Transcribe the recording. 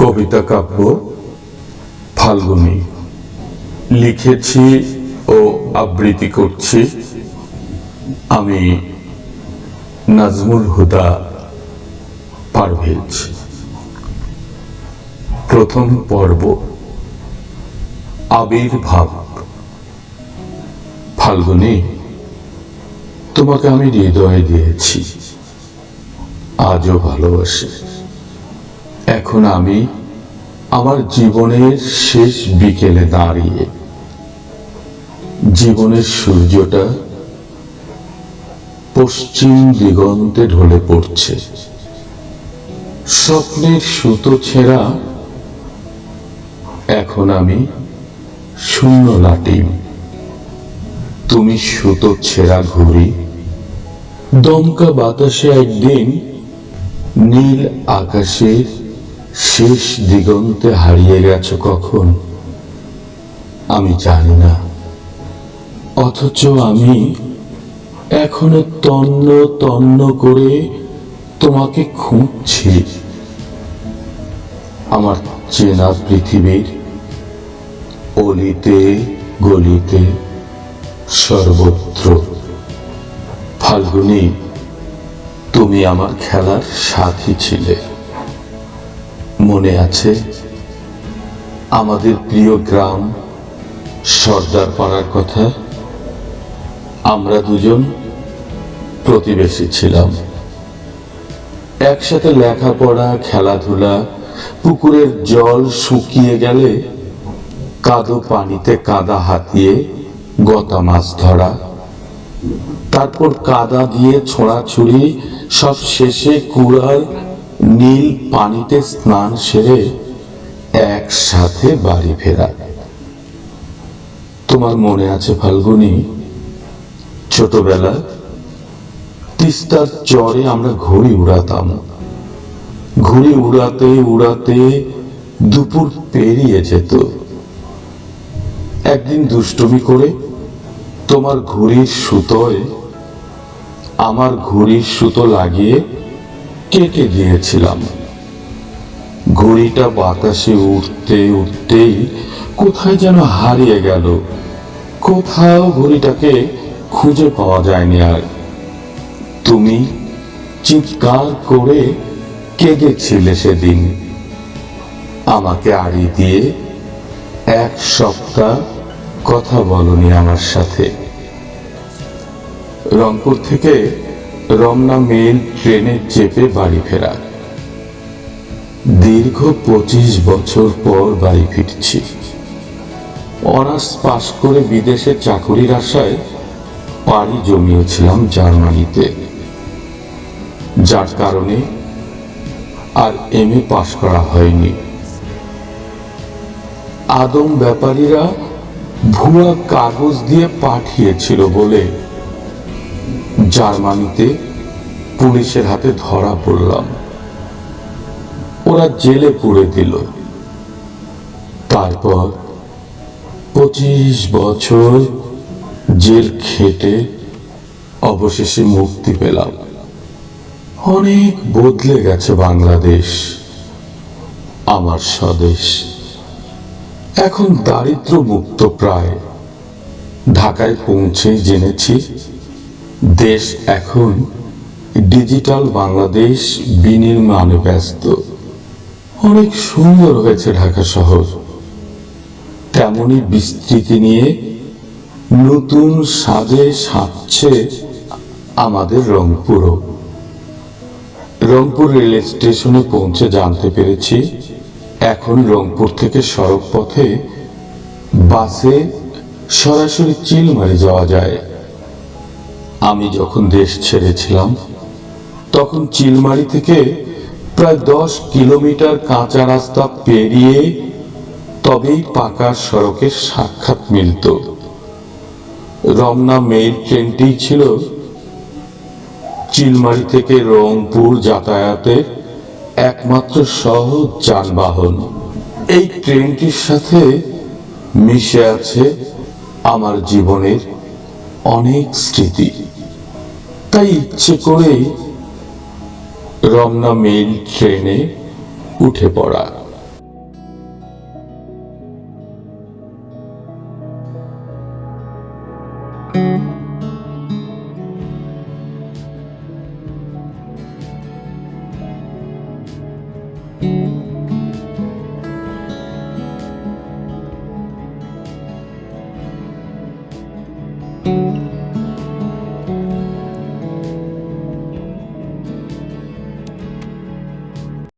কবিতা কাব্য, ফাল্গুনী। লিখেছি ও আবৃত্তি করছি আমি নাজমুল হুদা পারভেজ। প্রথম পর্ব, আবির্ভাব। ফাল্গুনী, তোমাকে আমি হৃদয়ে দিয়েছি, আজও ভালোবাসি। এখন আমি আমার জীবনের শেষ বিকেলে দাঁড়িয়ে জীবনের সূর্যটা পশ্চিম দিগন্তে ঢলে পড়ছে। স্বপ্নের সুতো ছেঁড়া এখন আমি শূন্য লাটিম। তুমি সুতো ছেঁড়া ঘুরি দমকা বাতাসে একদিন নীল আকাশের শেষ দিগন্তে হারিয়ে গেছ কখন? আমি জানি না। অথচ আমি এখনও তন্ন তন্ন করে তোমাকে খুঁজছি। আমার চেনা পৃথিবীর অলিতে, গলিতে সর্বত্র। ফাল্গুনী, তুমি আমার খেলার সাথী ছিলে। মনে আছে? আমাদের প্রিয় গ্রাম সর্দার পাড়ার কথা? আমরা দুজন প্রতিবেশী ছিলাম। একসাথে লেখাপড়া, খেলাধুলা, পুকুরের জল শুকিয়ে গেলে কাদো পানিতে কাদা হাতিয়ে গতা মাছ ধরা, তারপর কাদা দিয়ে ছোঁড়াছুড়ি, সব শেষে কুড়াল নীল পানিতে স্নান সেরে একসাথে বাড়ি ফেরা। তোমার মনে আছে ফাল্গুনি? ছোটবেলা তিস্তার চরে আমরা ঘুড়ি উড়াতাম। ঘুড়ি উড়াতে উড়াতে দুপুর পেরিয়ে যেত। একদিন দুষ্টুমি করে তোমার ঘুড়ির সুতোয়, আমার ঘুড়ির সুতো লাগিয়ে কেটে গিয়েছিলাম ঘুড়িটা বাতাসে উঠতে উঠতেই কোথায় যেন হারিয়ে গেল। কোথাও ঘুড়িটাকে খুঁজে পাওয়া যায়নি আর। তুমি চিৎকার করে কেঁদেছিলে সেদিন। আমাকে আড়ি দিয়ে এক সপ্তাহ কথা বলনি আমার সাথে। রংপুর থেকে রমনা মেল ট্রেনে চেপে বাড়ি ফেরা। দীর্ঘ পঁচিশ বছর পর বাড়ি ফিরছি। অনার্স পাশ করে বিদেশে চাকুরির আশায় পাড়ি জমিয়েছিলাম জার্মানিতে। যার কারণে আর এম এ পাশ করা হয়নি। আদম ব্যাপারীরা ভুয়া কাগজ দিয়ে পাঠিয়েছিল বলে জার্মানিতে পুলিশের হাতে ধরা পড়লাম। ওরা জেলে পুড়ে দিল। তারপর পঁচিশ বছর জেল খেটে অবশেষে মুক্তি পেলাম। অনেক বদলে গেছে বাংলাদেশ, আমার স্বদেশ। এখন দারিদ্র মুক্ত প্রায় ঢাকায় পৌঁছে জেনেছি দেশ এখন ডিজিটাল বাংলাদেশ বিনির্মাণে ব্যস্ত। অনেক সুন্দর হয়েছে ঢাকা শহর। তেমনই বিস্তৃতি নিয়ে নতুন সাজে সাজছে আমাদের রংপুরও। রংপুর রেল স্টেশনে পৌঁছে জানতে পেরেছি, এখন রংপুর থেকে সড়ক পথে বাসে সরাসরি চিলমারি যাওয়া যায়। আমি যখন দেশ ছেড়েছিলাম, তখন চিলমারি থেকে প্রায় দশ কিলোমিটার কাঁচা রাস্তা পেরিয়ে তবেই পাকা সড়কের সাক্ষাৎ মিলত। রমনা মেইল ট্রেনটি ছিল চিলমারি থেকে রংপুর যাতায়াতের একমাত্র সহজ যানবাহন। এই ট্রেনটির সাথে মিশে আছে আমার জীবনের অনেক স্মৃতি। তাই ইচ্ছে করে রমনা মেল ট্রেনে উঠে পড়া।